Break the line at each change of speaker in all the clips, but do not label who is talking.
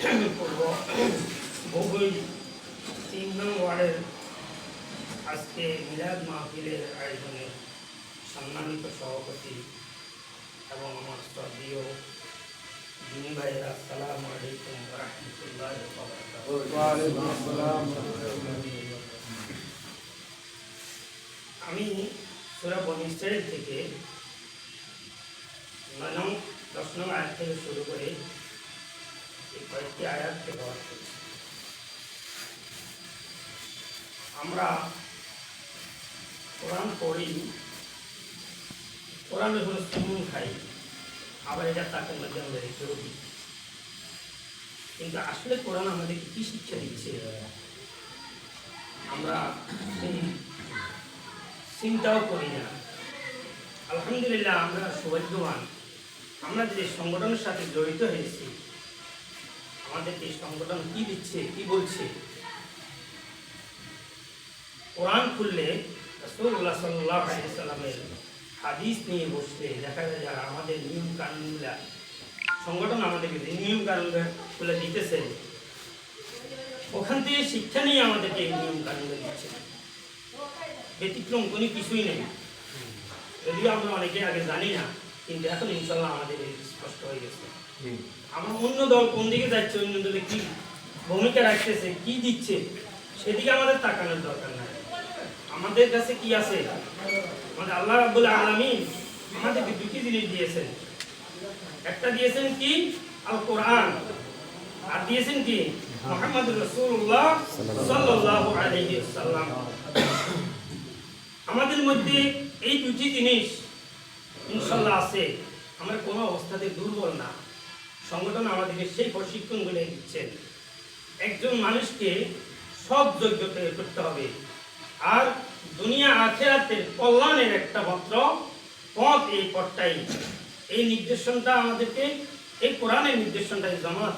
করব বগুই তিন নং ওয়ার্ডের আজকে মিলাদ মাহফিলের আয়োজনে সম্মানিত সভাপতি এবং আমার শ্রদ্ধেয় দিনী ভাইয়ের, আসসালামু আলাইকুম রহমতুল্লাহ আমি সুরা বনি থেকে নয় নং, দশ নং আয়াত থেকে শুরু করে কয়েকটি আয়াত ব্যবহার করছি আমরা কোরআন পড়ি, কোরআন হলো সুমন খাই, আবার এটা তাকে মধ্যে আমরা রেখেও কিন্তু আসলে কোরআন আমাদেরকে কি শিক্ষা দিচ্ছে? আমরা চিন্তাও করি না। আলহামদুলিল্লাহ আমরা সৌভাগ্যবান। আমরা যে সংগঠনের সাথে জড়িত হয়েছি আমাদের এই সংগঠন কি দিচ্ছে, কি বলছে? কোরআন খুললে সাল্লামের হাদিস নিয়ে বসলে দেখা যায় যারা আমাদের নিয়ম কানুনগুলা সংগঠন আমাদেরকে যে নিয়ম কানুনগুলো দিতেছে, ওখান থেকে শিক্ষা নিয়ে আমাদেরকে এই নিয়ম কানুনগুলো দিচ্ছে। ব্যতিক্রম কোনো কিছুই নেই। যদিও আমরা অনেকে আগে জানি না, কিন্তু এখন ইনশাল্লাহ আমাদের স্পষ্ট হয়ে গেছে। আমার অন্য দল কোন দিকে যাচ্ছে, অন্য দলে কি ভূমিকা রাখতেছে, কি দিচ্ছে, সেদিকে আমাদের তাকানোর দরকার নাই। আমাদের কাছে কি আছে? আমাদের আল্লাহ রাব্বুল আলামিন আমাদেরকে দুটি জিনিস দিয়েছেন। একটা দিয়েছেন কি? আল কোরআন আর দিয়েছেন কি? মোহাম্মদ রাসূলুল্লাহ সাল্লাল্লাহু আমাদের মধ্যে এই দুটি জিনিস ইনশাল্লাহ আছে। আমরা কোনো অবস্থাতে দুর্বল না। সংগঠন আমাদেরকে সেই প্রশিক্ষণগুলো দিচ্ছেন। একজন মানুষকে সব যোগ্য করতে হবে। আর দুনিয়া আখেরাতের কল্যাণের একটা মাত্র পথ এই পথটাই। এই নির্দেশনটা আমাদেরকে, এই কোরআনের নির্দেশনটাই জামাত,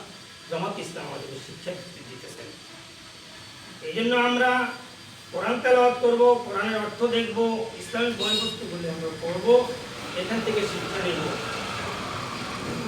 জমাত ইসলাম আমাদেরকে শিক্ষা দিতেছেন। এই জন্য আমরা কোরআন তেলাওয়াত করব, কোরআনের অর্থ দেখব, ইসলামিক বইবস্তুগুলি আমরা পড়ব, এখান থেকে শিক্ষা নেব।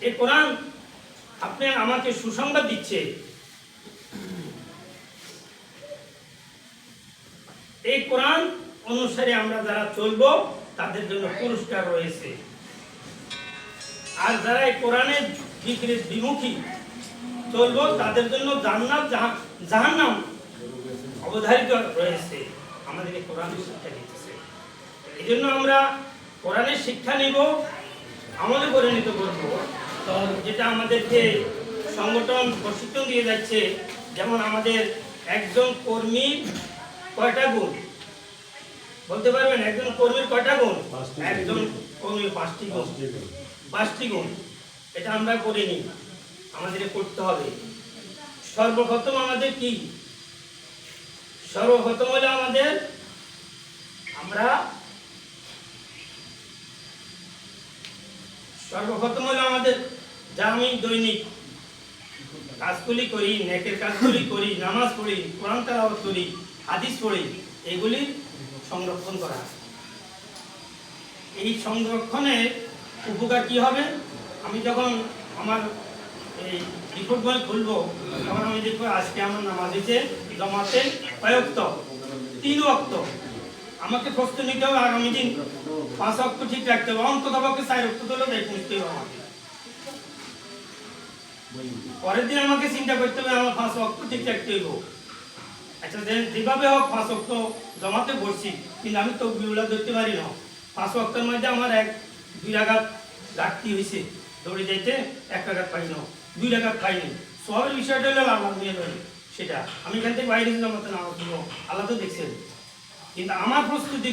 এই কোরআন আপনি আমাকে সুসংবাদ দিচ্ছে। এই কোরআন অনুসারে আমরা যারা চলবো, তাদের জন্য পুরস্কার রয়েছে। আর যারা এই কোরআনের বিক্রির বিমুখী চলবো, তাদের জন্য জান্নাত জাহান- জাহান্নাম অবধারিত রয়েছে। আমাদেরকে কোরআন শিক্ষা দিতেছে। এই জন্য আমরা কোরআনের শিক্ষা নিব আমাদের পরিণত করব। যেটা আমাদেরকে সংগঠন প্রশিক্ষণ দিয়ে যাচ্ছে যেমন আমাদের একজন কর্মী কয়টা গুণ? বলতে পারবেন? একজন কর্মীর কয়টা গুণ? একজন কর্মীর পাঁচটি গুণ। পাঁচটি গুণ। এটা আমরা করিনি আমাদের করতে হবে। সর্বপ্রথম আমাদের কি? সর্বপ্রথম হলো আমাদের আমরা সর্বপ্রথম হলো আমাদের যা আমি দৈনিক। কাজগুলি করি, নেকের কাজগুলি করি, নামাজ পড়ি, কোরআন তেলাওয়াত করি, হাদিস পড়ি, এগুলি সংরক্ষণ করা এই সংরক্ষণের উপকার কি হবে? আমি যখন আমার এই রিপোর্ট বই খুলবো, তখন আমি দেখব আজকে আমার নামাজ হয়েছে জমাতে কয়েকত তিন অক্ত। আমাকে প্রস্তুত নিতে হবে আগামী দিন। পাঁচ অক্ত ঠিক রাখতে হবে। অন্তত পক্ষে চার অক্ত তোলে দেখ নিতে হবে আমাকে। পরের দিন আমাকে চিন্তা করতে হবে, আমার পাঁচ অক্ত ঠিক রাখতে হইব। আচ্ছা যেভাবে হোক পাঁচ অক্ত জমাতে বসছি, কিন্তু আমি তো বিউলা ধরতে পারি না। পাঁচ অক্টের মধ্যে আমার এক, দুই আঘাত ঘাটতি হয়েছে দৌড়ে যাইতে এক আঘাত পাই না, দুই আঘাত পাইনি সবের বিষয়টা হলো আল্লাহ নিয়ে ধরে সেটা। আমি এখান থেকে বাইরে জমাতে না আল্লাহ তো দেখছেন। কিন্তু আমার প্রস্তুতি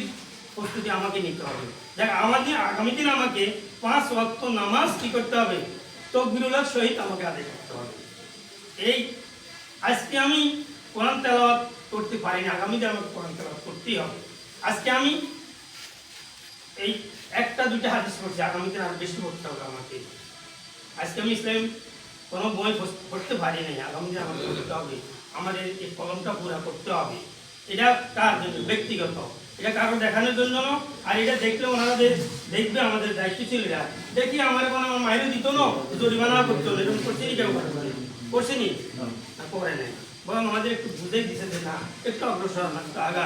প্রস্তুতি আমাকে নিতে হবে। দেখ আমাদের আগামী দিন আমাকে পাঁচ ওয়াক্ত নামাজ কি করতে হবে? সহিত আমাকে আদায় করতে হবে। এই আজকে আমি কোরআন তেলাওয়াত করতে পারি না আগামীতে আমাকে কোরআন তেলাওয়াত করতেই হবে। আজকে আমি এই একটা, দুইটা হাদিস পড়ছি আগামীতে আর বেশি পড়তে হবে আমাকে। আজকে আমি ইসলাম কোনো বই পড়তে পারি নাই আগামীতে আমাকে পড়তে হবে। আমাদের এই কলমটা পুরা করতে হবে। এটা কার জন্য ব্যক্তিগত। এটা কারও দেখানোর জন্য আর এটা দেখলে ওনারা দেখবে আমাদের দায়িত্ব ছিল এটা। দেখি আমার কোনো আমার মায়েরও দিত না? জরিমানা করতো না এরকম করছে নি কেউ করছে নি? করে নাই। বরং আমাদের একটু বুঝে দিছে যে না একটু অগ্রসর না একটু আগা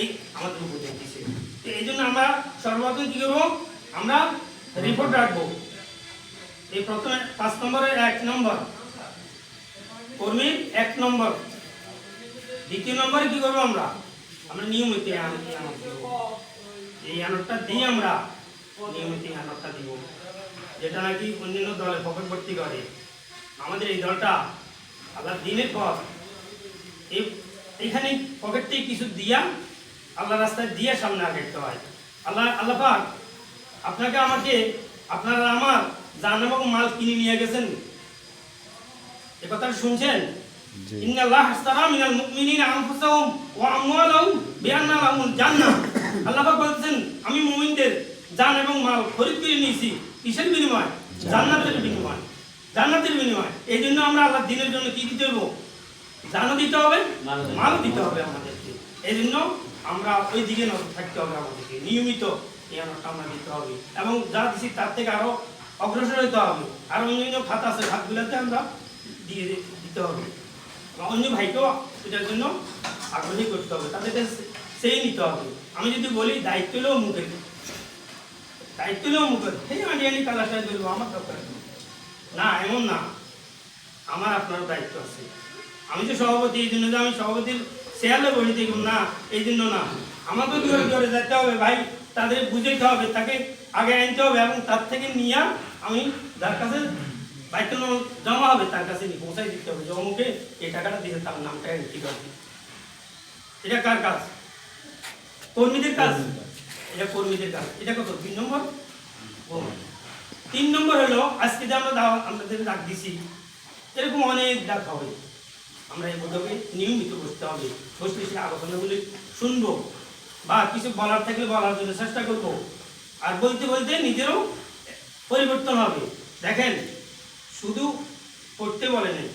এই আমাদের বুঝে দিছে। তো এই জন্য আমরা সর্বপ্রথম কি করব? আমরা রিপোর্ট রাখব। এই প্রথমে পাঁচ নম্বরের এক নম্বর। কর্মীর এক নম্বর। দ্বিতীয় নম্বরে কি করব আমরা? আমরা নিয়মিত এই আনতটা দিই আমরা নিয়মিত এই আনতটা দিব। যেটা নাকি অন্যান্য দলে পকেট ভর্তি করে। আমাদের এই দলটা আল্লাহ দিনের পর এই এইখানে পকেট থেকে কিছু দিয়া আল্লাহ রাস্তায় দিয়ে সামনে আগাইতে হয়। আল্লাহ আল্লাহ পাক আপনাকে আমাকে আপনারা আমার এবং মাল কিনে নিয়ে গেছেন। এ কথাটা শুনছেন। ইন্নাল্লাহ আশতারা মিনাল মুমিনিনা আনফুসাহুম ওয়া আমওয়ালাহুম বিআন্না লাহুমুল জান্নাহ। আল্লাহ পাক বলছেন আমি মুমিনদের জান এবং মাল খরিদ করে নিয়েছি কিসের বিনিময়? জান্নাতের বিনিময়। জান্নাতের বিনিময়। এই জন্য আমরা আল্লাহর দিনের জন্য কি দিতে জানও দিতে হবে মালও দিতে হবে। আমাদেরকে। এই জন্য আমরা ওই দিকে নজর থাকতে হবে আমাদেরকে। নিয়মিত এই আমরা দিতে হবে। এবং যা দিচ্ছি তার থেকে আরও অগ্রসর হতে হবে। আর অন্যান্য খাত আছে খাতগুলোতে আমরা দিয়ে দিতে হবে। বা অন্য ভাইকেও এটার জন্য আগ্রহী করতে হবে তাদেরকে সেই নিতে হবে। আমি যদি বলি, দায়িত্ব হলেও মুখে। দায়িত্ব হলেও মুখে। সেই আনি আনি কালাশায় ধরবো আমার দরকার না, এমন না। আমার, আপনার দায়িত্ব আছে। আমি তো সভাপতি, এই জন্য যে আমি সভাপতির শেয়ালে বসে দেখুন না, এই জন্য না। আমাকেও দূরে দূরে যেতে হবে, ভাই, তাদের বুঝাইতে হবে, তাকে আগে আনতে হবে এবং তার থেকে নিয়ে আমি যার কাছে দায়িত্ব জমা হবে তার কাছে নিয়ে পৌঁছাই দিতে হবে। যে অমুকে এই টাকাটা দিয়ে তার নামটা এন্ট্রি করবে এটা কার কাজ? কর্মীদের কাজ। এটা কর্মীদের কাজ। এটা কত? দুই নম্বর? ও। তিন নম্বর হলো আজকে যে আমরা দাওয়া আমাদের ডাক দিছি এরকম অনেক ডাক হবে। আমরা এই বৈঠকে নিয়মিত বসতে হবে। বসলে সেই আলোচনাগুলি শুনব বা কিছু বলার থাকলে বলার জন্য চেষ্টা করব। আর বলতে বলতে নিজেরও পরিবর্তন হবে। দেখেন শুধু পড়তে বলে নেই,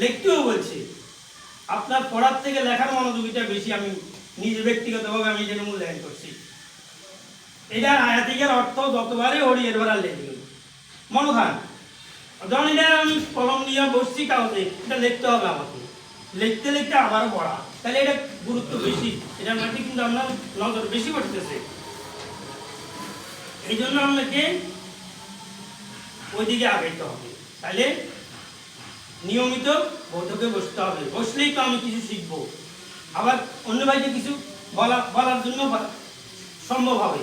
লিখতেও বলছে। আপনার পড়ার থেকে লেখার মনোযোগীটা বেশি আমি নিজে ব্যক্তিগতভাবে আমি এটাকে মূল্যায়ন করছি। এটার আয়াতিকের অর্থ যতবারই হরি এরবার আর লেখি মনোধান যখন এটা আমি কলম নিয়ে বসছি কাগজে এটা লিখতে হবে আমাকে। লিখতে লিখতে আবারও পড়া। তাহলে এটা গুরুত্ব বেশি, এটার মধ্যে কিন্তু আপনার নজর বেশি পড়তেছে। এই জন্য আপনাকে ওইদিকে আগাইতে হবে। তাহলে নিয়মিত বৈঠকে বসতে হবে। বসলেই তো আমি কিছু শিখব। আবার অন্য ভাইকে কিছু বলা বলার জন্য সম্ভব হবে।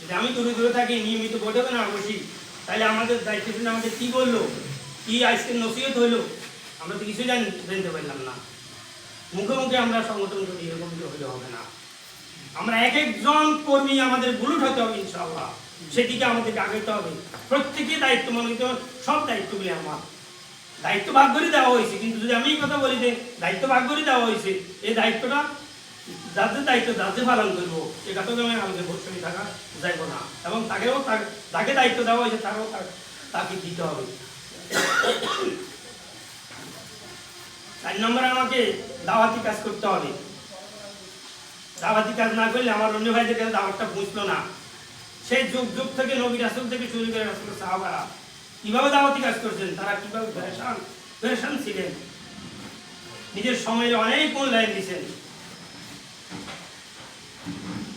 যদি আমি দূরে দূরে থাকি, নিয়মিত বৈঠকে না বসি, তাহলে আমাদের দায়িত্ব আমাদের কী বলল? কি আজকে নসিহত হইল আমরা তো কিছু জানি জানতে পারলাম না। মুখে মুখে আমরা সংগঠন করি এরকম হলে হবে না। আমরা এক একজন কর্মী আমাদের বুলুট হতে হবে ইনশাআল্লাহ। সেদিকে আমাদেরকে আগাইতে হবে। প্রত্যেকে দায়িত্ব মনে করতে সব দায়িত্বগুলি আমার। দায়িত্ব ভাগ করে দেওয়া হয়েছে, কিন্তু যদি আমি কথা বলি যে দায়িত্ব ভাগ করে দেওয়া হয়েছে, এই দায়িত্বটা যাদের দায়িত্ব যাদের পালন করব এ কথা তো আমি আমাদের বসে থাকা যাইব না। এবং তাকেও তাকে- দায়িত্ব দেওয়া হয়েছে তারও তা- তাকে দিতে হবে। চার নম্বরে আমাকে দাওয়াতি কাজ করতে হবে। দাওয়াতি কাজ না করলে আমার অন্য ভাইদের কাছে দাওয়াতটা বুঝলো না। সেই যুগ যুগ থেকে নবী রাসুল থেকে শুরু করে রাসুল সাহাবারা কীভাবে দাওয়াতি কাজ করছেন, তারা কীভাবে ফেরেশান ফেরেশান ছিলেন। নিজের সময়ের অনেক মূল্যায়ন দিয়েছেন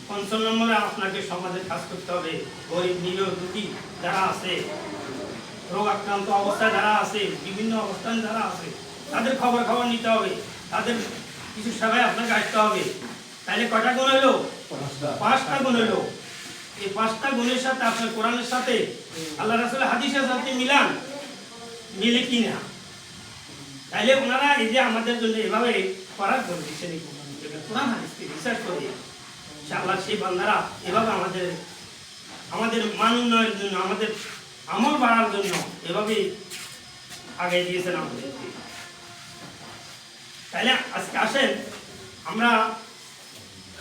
পঞ্চম নম্বরে আপনাকে সমাজে কাজ করতে হবে। গরিব, নিরীহ দুঃখী যারা আছে, রোগ আক্রান্ত অবস্থায় যারা আছে, বিভিন্ন অবস্থান যারা আছে, তাদের খবর খবর নিতে হবে। তাদের কিছু সেবায় আপনাকে আসতে হবে। তাহলে কটা গুণ হলো? পাঁচটা। গুণ হলো। এই পাঁচটা গুণের সাথে আপনার কোরআনের সাথে আল্লাহ রাসুল হাদিসের সাথে মিলান? মিলে কি না? তাইলে ওনারা এই যে আমাদের জন্য এভাবে করার জন্য দিচ্ছেন কোরআন হাদিসকে রিসার্চ করে আল্লাহ সেই বান্দারা এভাবে আমাদের আমাদের মান উন্নয়নের জন্য আমাদের আমল বাড়ার জন্য এভাবে আগে দিয়েছেন আমাদের তাহলে আজকে আসেন আমরা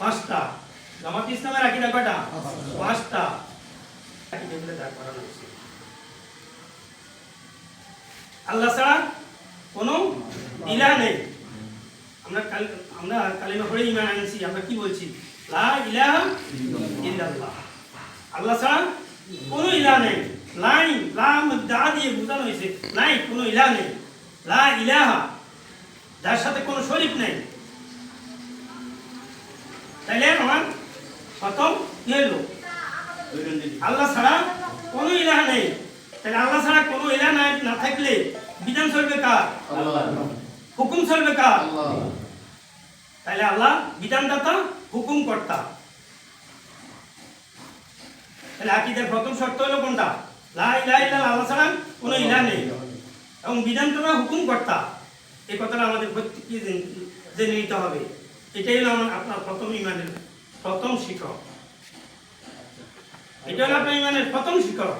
পাঁচটা। জামাত ইসলামের আকিদা কটা পাঁচটা। আল্লাহ ছাড়া কোনো ইলাহ নেই। আমরা আমরা কালিমা ইমান আনছি, আমরা কি বলছি? লা ইল্লাল্লাহ। আল্লাহ ছাড়া কোনো ইলাহ নেই। লাই লা দা দিয়ে বোঝানো হয়েছে, নাই, কোনো ইলাহ নেই। লা ইলাহা, যার সাথে কোনো শরীফ নেই। তাইলে আমার প্রথম কি হলো আল্লাহ ছাড়া কোনো ইলাহ নেই। তাহলে আল্লাহ ছাড়া কোনো ইলাহ নাই, না থাকলে বিধান চলবে হুকুম চলবে কার? তাহলে আল্লাহ বিধানদাতা হুকুম কর্তা তাহলে আকিদের প্রথম শর্ত হলো কোনটা? লা ইলাহা ইল্লাল্লাহ, আল্লাহ ছাড়া কোনো ইলাহ নেই। এবং বিধানটা হুকুম কর্তা এই কথাটা আমাদের প্রত্যেককে জেনে নিতে হবে। এটাই হলো আপনার প্রথম ইমানের, প্রথম শিক্ষক এটা হলো আপনার ইমানের প্রথম শিক্ষক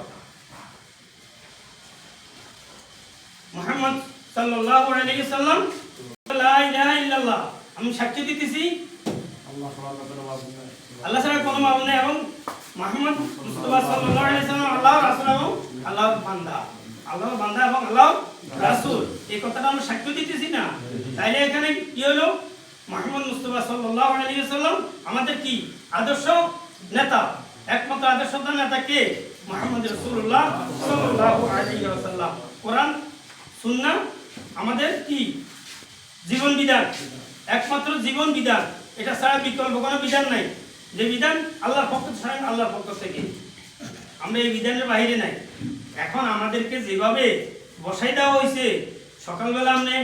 মোহাম্মদ সাল্লাল্লাহু আলাইহি সাল্লাম, লা ইলাহা ইল্লাল্লাহ, আমি সাক্ষ্য দিতেছি।
আল্লাহ
ছাড়া কোনো মাবুদ এবং মুহাম্মদ মুস্তাফা সাল্লাল্লাহু আলাইহি সাল্লাম আল্লাহর রাসূল আল্লাহর বান্দা। আল্লাহর বান্দা এবং আল্লাহর রাসূল। এই কথাটা আমরা সাক্ষ্য দিতেছি না। তাইলে এখানে কি হলো? মুহাম্মদ মুস্তাফা সাল্লাল্লাহু আলাইহি সাল্লাম আমাদের কি? আদর্শ নেতা? একমাত্র আদর্শ নেতা কে? মুহাম্মদ রাসূলুল্লাহ সাল্লাল্লাহু আলাইহি ওয়াসাল্লাম। কোরআন, সুন্নাহ আমাদের কি? জীবন বিধান। একমাত্র জীবন বিধান। এটা ছাড়া বিকল্প কোনো বিধান নাই। যে বিধান আল্লাহর পক্ষ ছাড়া আল্লাহর পক্ষ থেকে। আমরা এই বিধানের বাইরে নাই। এখন আমাদেরকে যেভাবে বসাই দেওয়া হয়েছে, সকালবেলা আপনি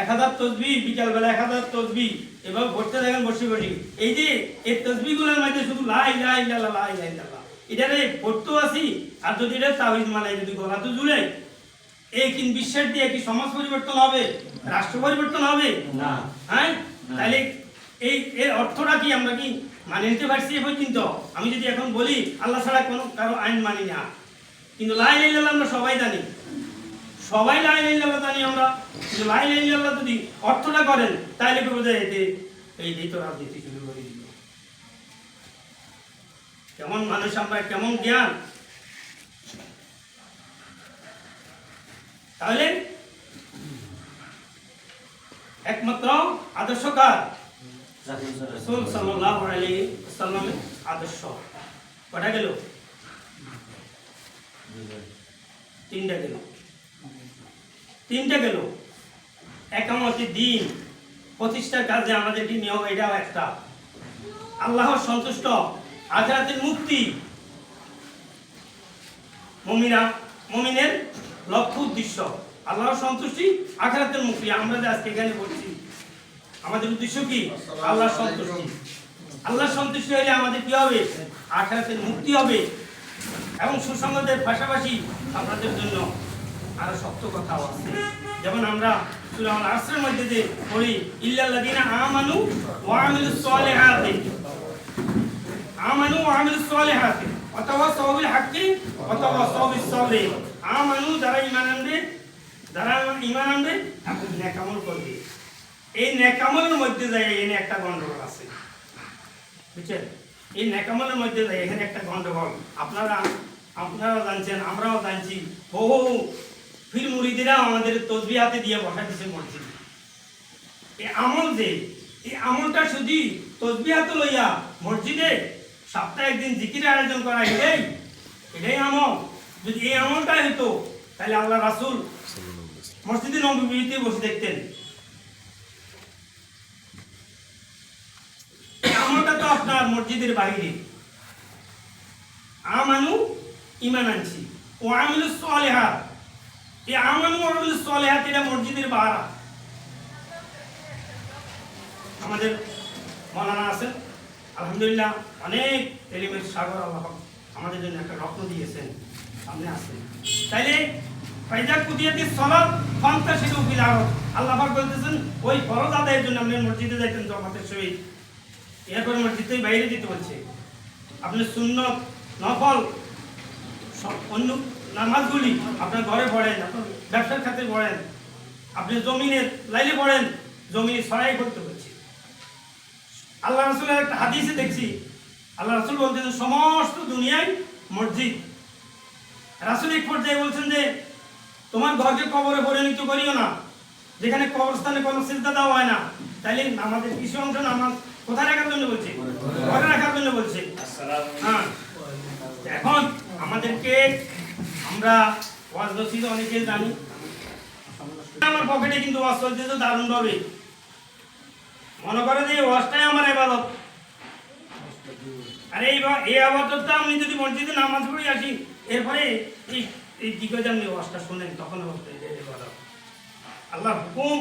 এক হাজার তসবি বিকালবেলা এক হাজার তসবি এভাবে ভরতে দেখেন বসে বসে। এই যে এই তসবিগুলোর মধ্যে শুধু লাই লাই ইল্লাল্লাহ লাই লাই ইল্লাল্লাহ এটারে পড়তেও আসি আর যদি এটা তাবিজ মালাই যদি গলা তো জুড়ে এই কি বিশ্বাস দিয়ে কি সমাজ পরিবর্তন হবে? রাষ্ট্র পরিবর্তন হবে?
না।
হ্যাঁ? তাহলে এই এর অর্থটা কি আমরা কি মানে নিতে পারছি এ পর্যন্ত? আমি যদি এখন বলি আল্লাহ ছাড়া কোনো কারও আইন মানি না। কিন্তু লাই লাইল্লাহ আমরা সবাই জানি। সবাই লাইন লাইল্লাহ জানি আমরা। কিন্তু লাই লাইল্লাহ যদি অর্থটা করেন তাহলে কি বোঝা এতে এই এই তো রাজনীতি শুরু করে দিল। কেমন মানুষ আমরা, কেমন জ্ঞান। তাহলে একমাত্র আদর্শ কার? রাসূল সাল্লাল্লাহু আলাইহি সাল্লামের আদর্শ। কটা গেল? তিনটা গেল। তিনটা গেল। একামতি দিন। প্রতিষ্ঠার কাজে আমাদের কি নিয়ম এটাও একটা। আল্লাহর সন্তুষ্ট আখরাতের মুক্তি। মমিনা মমিনের লক্ষ্য উদ্দেশ্য। আল্লাহর সন্তুষ্টি আখরাতের মুক্তি। আমরা যে আজকে এখানে বলছি আমাদের উদ্দেশ্য কি? আল্লাহর সন্তুষ্টি। আল্লাহর সন্তুষ্টি হলে আমাদের কি হবে? আখরাতের মুক্তি হবে। এবং সুসংবাদের পাশাপাশি আপনাদের জন্য আরও শক্ত কথাও আছে। যেমন আমরা সূরা আসরের মধ্যে যে পড়ি, ইল্লাল্লাযিনা আমানু ওয়া আমিলুস সালিহাতি। আমানু ওয়া আমিলুস সালিহাতি। ওয়া তাওয়াসাউ বিল হাক্কি ওয়া তাওয়াসাউ বিস সাবরি আমানু যারা ঈমান আনবে, যারা ঈমান আনবে এবং নেক আমল করবে। এই নেক আমলের মধ্যে যায় এখানে একটা গন্ডগোল আছে। বুঝছেন? এই নেকামলের মধ্যে যায় এখানে একটা গন্ডগোল। আপনারা আপনারা জানছেন, আমরাও জানছি। বহু ফির মুরিদিরা আমাদের তসবি হাতে দিয়ে বসা দিছে মসজিদে এই আমল যে এই আমলটা শুধু তসবি হাতে লইয়া মসজিদে সপ্তাহে একদিন জিকির আয়োজন করা এটাই এটাই আমল। যদি এই আমলটা হতো তাহলে আল্লাহ রাসূল মসজিদে নবীতে বসে দেখতেন। আমলটা তো আপনার মসজিদের বাইরে আমানু ইমান আনছি। ও আমিলু সলেহাত। এই আমানু মসজিদের বাহারা আমাদের মৌলানা আছেন, আলহামদুলিল্লাহ, অনেক এলিমেন্ট সাগর আমাদের জন্য একটা রত্ন দিয়েছেন, সামনে আসেন তাইলে ফাইজা কুদিয়াতি সলাত ফান্তাশিলু ফিল আরদ আল্লাহ বলতেছেন, ওই ফরজ জন্য আপনি মসজিদে যাইতেন জামাতের সহিত। এরপরে মসজিদ বাইরে যেতে বলছে। আপনি সুন্নত, নফল, সব অন্য নামাজগুলি আপনার ঘরে পড়েন আপনার ব্যবসার খাতে পড়েন আপনি জমিনের লাইলে পড়েন জমিনে সরাই করতে বলছে আল্লাহ রসুলের একটা হাদিসে দেখছি আল্লাহ রসুল বলছেন সমস্ত দুনিয়ায় মসজিদ। রাসুল এক পর্যায়ে বলছেন যে তোমার ঘরকে কবরে পরিণত করিও না যেখানে কবরস্থানে কোনো সিজদা দেওয়া হয় না। তাইলে আমাদের কিছু অংশ নামাজ কোথায় রাখার জন্য বলছে? ঘরে রাখার জন্য বলছে। হ্যাঁ। এখন আমাদেরকে আমরা ওয়াজ নসিদ অনেকে জানি। আমার পকেটে কিন্তু ওয়াজ চলতেছে দারুণ ভাবে। মনে করে যে ওয়াজটাই আমার এবাদত আর এই এই আবাদতটা আমি যদি মসজিদে নামাজ পড়ে আসি, এরপরে এই যে আপনি ওয়াজটা শুনেন, তখন আল্লাহ হুকুম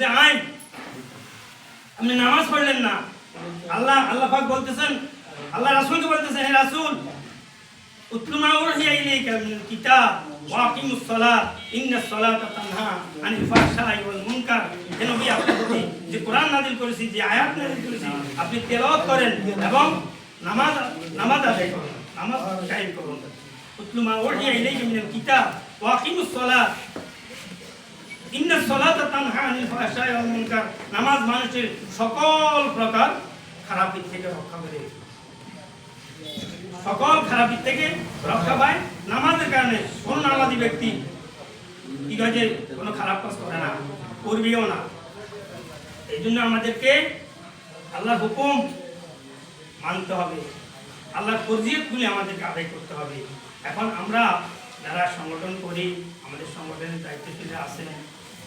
যে আইন। আপনি নামাজ পড়লেন না। আল্লাহ আল্লাহ পাক বলতেছেন, আল্লাহ রাসূলকে বলতেছেন, হে রাসূল উহিয়া ইলাইকা মিনাল কিতাব? ওয়া আকিমুস সালাত ইন্নাস সালাতা তানহা আনিল ফাহশাই ওয়াল মুনকার। হে নবী আপনি প্রতি যে কোরআন নাযিল করেছি যে আয়াত নাযিল করেছি আপনি তেলাওয়াত করেন এবং নামাজ নামাজ আদায় করুন, নামাজ কায়েম করুন। উতলু মা উহিয়া ইলাইকা মিনাল কিতাব? আকিমুস সালাত, ইন্না সলাতা তানহা আনিল ফাহশাই ওয়াল মুনকার। নামাজ মানুষের সকল প্রকার খারাপের থেকে রক্ষা করে। সকল খারাপের থেকে রক্ষা পায়। নামাজের কারণে কোন নামাজি ব্যক্তি কি হয় কোনো খারাপ কাজ করে না, করবেও না। এই জন্য আমাদেরকে আল্লাহর হুকুম মানতে হবে। আল্লাহর ফরজিয়তগুলি আমাদেরকে আদায় করতে হবে। এখন আমরা যারা সংগঠন করি, আমাদের সংগঠনের দায়িত্বশীলরা আছেন,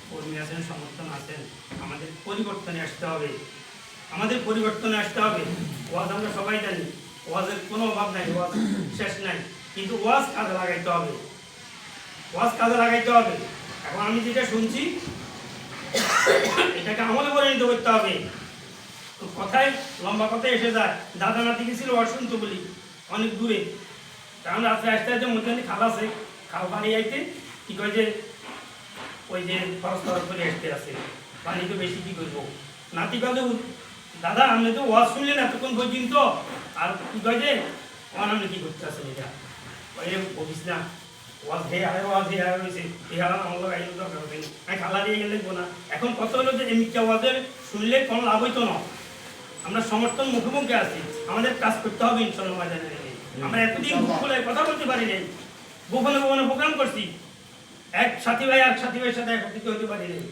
কর্মী আছেন সমর্থন আছেন, আমাদের পরিবর্তনে আসতে হবে। আমাদের পরিবর্তনে আসতে হবে। ওয়াজ আমরা সবাই জানি। ওয়াজের কোনো অভাব নাই, ওয়াজ শেষ নাই। কিন্তু ওয়াজ কাজে লাগাইতে হবে। ওয়াজ কাজে লাগাইতে হবে। এখন আমি যেটা শুনছি, এটাকে আমলে পরিণত করতে হবে। কথায়, লম্বা কথায় এসে যায়, দাদা নাতি গেছিল শুনতে বলি, অনেক দূরে। কারণ রাত্রে আসতে আসতে মধ্যে খাল আছে, খাল পানি আইতে কি কয় যে, ওই যে খরচ খরচ করে আসতে আছে। পানি তো বেশি, কি করব? নাতি কাজে দাদা, আপনি তো ওয়াজ শুনলেন এতক্ষণ পর্যন্ত আর কি কয় কি করতে আছেন এটা ওই না। ওয়াজ হে আরে ওয়াজ হে আরে এই আমার আমি খালা দিয়ে গেলে এখন কত হলো যে মিথ্যা ওয়াজের শুনলে কোনো লাভ হইতো না। আমরা সমর্থন মুখোমুখি আছি। আমাদের কাজ করতে হবে ইনশাল্লাহ বাজারে আমরা এতদিন কথা বলতে পারি নাই। গোপনে গোপনে প্রোগ্রাম করছি। এক সাথী ভাই এক সাথী ভাইয়ের সাথে একত্রিত হতে পারি নাই।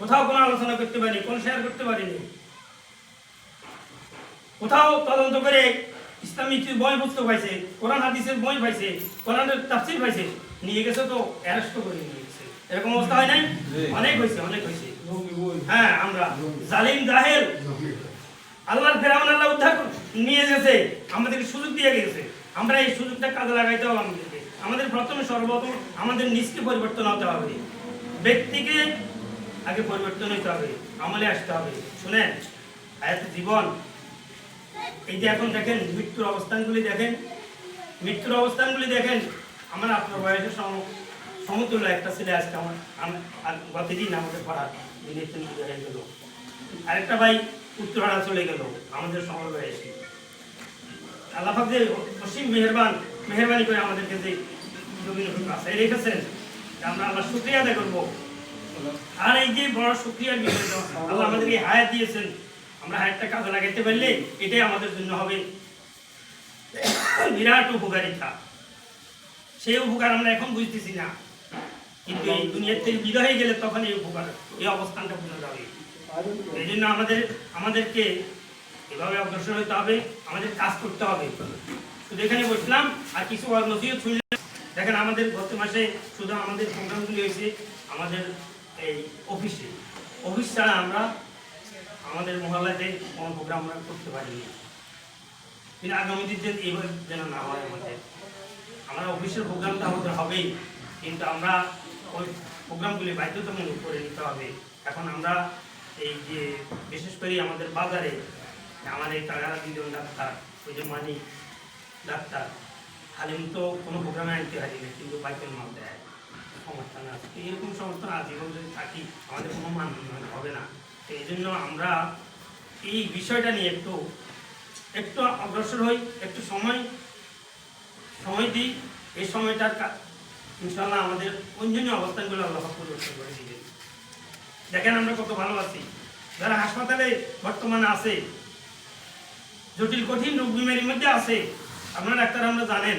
কোথাও কোনো আলোচনা করতে পারি কোনো শেয়ার করতে পারিনি কোথাও তদন্ত করে ইসলামিক বই পুস্তক পাইছে কোরআন হাদিসের বই পাইছে কোরআনের তাফসির পাইছে নিয়ে গেছে তো অ্যারেস্ট করে নিয়ে গেছে। এরকম অবস্থা হয় নাই? অনেক হয়েছে অনেক হয়েছে হ্যাঁ আমরা জালিম জাহেল। আল্লাহর ফেরাউন আল্লাহ উদ্ধার নিয়ে গেছে আমাদেরকে সুযোগ দিয়ে গেছে। আমরা এই সুযোগটা কাজে লাগাইতে হবে আমাদেরকে। আমাদের প্রথমে সর্বপ্রথম আমাদের নিজকে পরিবর্তন হতে হবে। ব্যক্তিকে আগে পরিবর্তন হতে হবে আমলে আসতে হবে। শুনেন এত জীবন এই যে এখন দেখেন মৃত্যুর অবস্থানগুলি দেখেন, মৃত্যুর অবস্থানগুলি দেখেন, আমার আপনার বয়সের সম, সমতুল্য একটা ছেলে আজকে আমার গতদিন আমাদের পড়ার দিনের গেল। আরেকটা ভাই উত্তরাড়া চলে গেল, আমাদের সমর বয়সে আল্লাহ পাক যে অসীম মেহরবান, মেহরবানি করে আমাদেরকে যে জমির বাসায় রেখেছেন আমরা আল্লাহ শুক্রিয়া আদায় করব। আর এই যে বড় শুক্রিয়ার বিষয় আল্লাহ আমাদেরকে হায়াত দিয়েছেন আমরা হায়াতটা কাজে লাগাইতে পারলে এটাই আমাদের জন্য হবে। বিরাট উপকারিতা। সেই উপকার আমরা এখন বুঝতেছি না। কিন্তু এই দুনিয়ার থেকে বিদায় হয়ে গেলে তখন এই উপকার, এই অবস্থানটা বোঝা যাবে। এই জন্য আমাদের, আমাদেরকে এভাবে অগ্রসর হতে হবে, আমাদের কাজ করতে হবে। শুধু এখানে বসলাম, আর কিছু নসিহত শুনলে দেখেন আমাদের গত মাসে শুধু আমাদের প্রোগ্রামগুলি হয়েছে আমাদের এই অফিসে অফিস ছাড়া আমরা আমাদের মহল্লাতে কোনো প্রোগ্রাম আমরা করতে পারিনি। কিন্তু আগামী দিন যেন এইভাবে যেন না হয় আমাদের। আমরা অফিসের প্রোগ্রামটা আমাদের হবেই, কিন্তু আমরা ওই প্রোগ্রামগুলি বাধ্যতামূলক করে নিতে হবে। এখন আমরা এই যে, বিশেষ করে আমাদের বাজারে, আমার এই কাগারা দুজন ডাক্তার, ওই যে মানি ডাক্তার হালিম তো কোনো প্রোগ্রামে আনতে হারি না কিন্তু বাইকের মাল দেয়। সমর্থন আছে। এরকম সমর্থন আজীবন যদি থাকি, আমাদের কোনো মান হবে না। এই জন্য আমরা এই বিষয়টা নিয়ে একটু একটু অগ্রসর হই, একটু সময় সময় দিই। এই সময়টার ইনশাল্লাহ আমাদের অঞ্জনীয় অবস্থানগুলো আল্লাহ পরিবর্তন করে দিবেন। দেখেন আমরা কত ভালো আছি। যারা হাসপাতালে বর্তমানে আছে, জটিল, কঠিন রোগ বিমারির মধ্যে আছে, আপনারা ডাক্তার আমরা জানেন।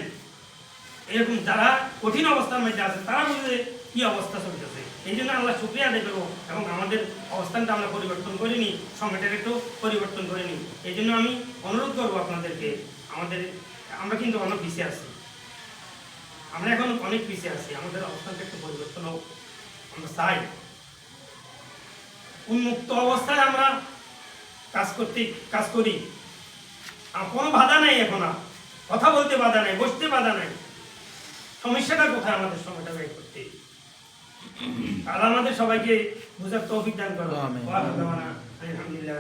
এরকম যারা কঠিন অবস্থার মধ্যে আছে, তারা বুঝে কি অবস্থা চলতেছে? এই জন্য আল্লাহ শুক্রিয়া আদায় করব এবং আমাদের অবস্থানটা আমরা পরিবর্তন করিনি সময়টাকে একটু পরিবর্তন করিনি। এই জন্য আমি অনুরোধ করব আপনাদেরকে, আমাদের, আমরা কিন্তু অনেক পিছিয়ে আছি। আমরা এখন অনেক পিছিয়ে আছি, আমাদের অবস্থানটা একটু পরিবর্তন হোক, আমরা চাই। উন্মুক্ত অবস্থায় আমরা কাজ করতে, কাজ করি। কোনো বাধা নাই এখন আর। কথা বলতে বাধা নাই, বসতে বাধা নাই। সমস্যাটা কোথায় আমাদের সময়টা ব্যয় করতে? আল্লাহ আমাদের সবাইকে বুঝার তৌফিক দান করো। আলহামদুলিল্লাহ